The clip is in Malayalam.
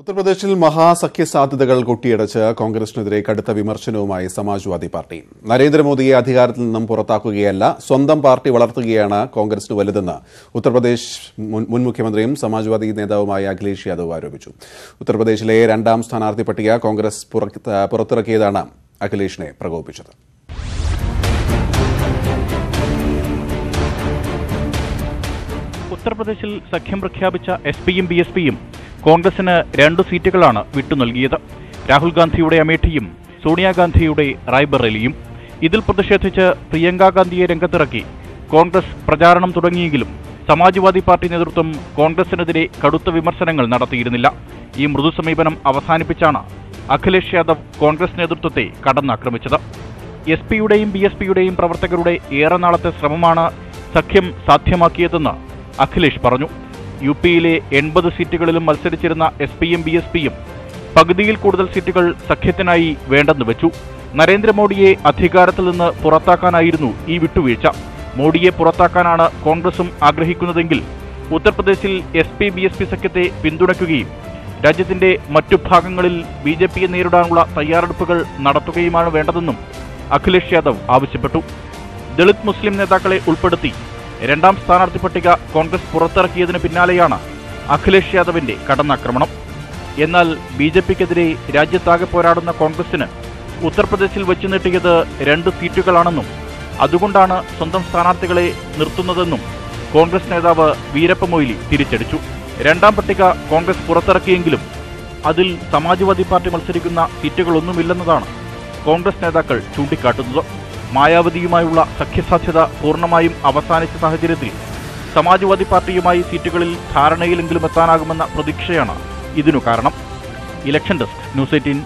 ഉത്തർപ്രദേശിൽ മഹാസഖ്യ സാധ്യതകൾ കൊട്ടിയടച്ച് കോൺഗ്രസിനെതിരെ കടുത്ത വിമർശനവുമായി സമാജ്വാദി പാർട്ടി. നരേന്ദ്രമോദിയെ അധികാരത്തിൽ നിന്നും പുറത്താക്കുകയല്ല സ്വന്തം പാർട്ടി വളർത്തുകയാണ് കോൺഗ്രസിന് വലുതെന്ന് ഉത്തർപ്രദേശ് മുൻ മുഖ്യമന്ത്രിയും സമാജ്വാദി നേതാവുമായ അഖിലേഷ് യാദവ് ആരോപിച്ചു. ഉത്തർപ്രദേശിലെ രണ്ടാം സ്ഥാനാർത്ഥി പട്ടിക കോൺഗ്രസ് പുറത്ത് പുറത്തിറക്കിയതാണ് അഖിലേഷിനെ പ്രകോപിപ്പിച്ചത്. ഉത്തർപ്രദേശിൽ സഖ്യം പ്രഖ്യാപിച്ച എസ് പിയും ബി എസ് പിയും കോൺഗ്രസിന് രണ്ട് സീറ്റുകളാണ് വിട്ടു നൽകിയത്. രാഹുൽ ഗാന്ധിയുടെ അമേഠിയും സോണിയാഗാന്ധിയുടെ റായ്ബറേലിയും ഇതിൽ പ്രതിഷേധിച്ച് പ്രിയങ്ക ഗാന്ധിയെ രംഗത്തിറക്കി. കോൺഗ്രസ് പ്രചാരണം തുടങ്ങിയെങ്കിലും സമാജ്വാദി പാർട്ടി നേതൃത്വം കോൺഗ്രസിനെതിരെ കടുത്ത വിമർശനങ്ങൾ നടത്തിയിരുന്നില്ല. ഈ മൃദു സമീപനം അവസാനിപ്പിച്ചാണ് അഖിലേഷ് യാദവ് കോൺഗ്രസ് നേതൃത്വത്തെ കടന്നാക്രമിച്ചത്. എസ് പിയുടെയും ബി എസ് പിയുടെയും പ്രവർത്തകരുടെ ഏറെ നാളത്തെ ശ്രമമാണ് സഖ്യം സാധ്യമാക്കിയതെന്ന് അഖിലേഷ് പറഞ്ഞു. യു പിയിലെ എൺപത് സീറ്റുകളിലും മത്സരിച്ചിരുന്ന എസ് പിയും ബി എസ് പിയും പകുതിയിൽ കൂടുതൽ സീറ്റുകൾ സഖ്യത്തിനായി വേണ്ടെന്ന് വെച്ചു. നരേന്ദ്രമോദിയെ അധികാരത്തിൽ നിന്ന് പുറത്താക്കാനായിരുന്നു ഈ വിട്ടുവീഴ്ച. മോഡിയെ പുറത്താക്കാനാണ് കോൺഗ്രസും ആഗ്രഹിക്കുന്നതെങ്കിൽ ഉത്തർപ്രദേശിൽ S P B S P സഖ്യത്തെ പിന്തുണയ്ക്കുകയും രാജ്യത്തിന്റെ മറ്റു ഭാഗങ്ങളിൽ ബി ജെ പിയെ നേരിടാനുള്ള തയ്യാറെടുപ്പുകൾ നടത്തുകയുമാണ് വേണ്ടതെന്നും അഖിലേഷ് യാദവ് ആവശ്യപ്പെട്ടു. ദളിത് മുസ്ലിം നേതാക്കളെ ഉൾപ്പെടുത്തി രണ്ടാം സ്ഥാനാർത്ഥി പട്ടിക കോൺഗ്രസ് പുറത്തിറക്കിയതിന് പിന്നാലെയാണ് അഖിലേഷ് യാദവിന്റെ കടന്നാക്രമണം. എന്നാൽ ബി ജെ പിക്കെതിരെ രാജ്യത്താകെ പോരാടുന്ന കോൺഗ്രസിന് ഉത്തർപ്രദേശിൽ വെച്ചു നീട്ടിയത് രണ്ട് സീറ്റുകളാണെന്നും അതുകൊണ്ടാണ് സ്വന്തം സ്ഥാനാർത്ഥികളെ നിർത്തുന്നതെന്നും കോൺഗ്രസ് നേതാവ് വീരപ്പ മൊയ്ലി തിരിച്ചടിച്ചു. രണ്ടാം പട്ടിക കോൺഗ്രസ് പുറത്തിറക്കിയെങ്കിലും അതിൽ സമാജ്വാദി പാർട്ടി മത്സരിക്കുന്ന സീറ്റുകളൊന്നുമില്ലെന്നതാണ് കോൺഗ്രസ് നേതാക്കൾ ചൂണ്ടിക്കാട്ടുന്നത്. മായാവതിയുമായുള്ള സഖ്യസാധ്യത പൂർണമായും അവസാനിച്ച സാഹചര്യത്തിൽ സമാജ്വാദി പാർട്ടിയുമായി സീറ്റുകളിൽ ധാരണയിലെങ്കിലും എത്താനാകുമെന്ന പ്രതീക്ഷയാണ് ഇതിനു കാരണം. Election desk news eighteen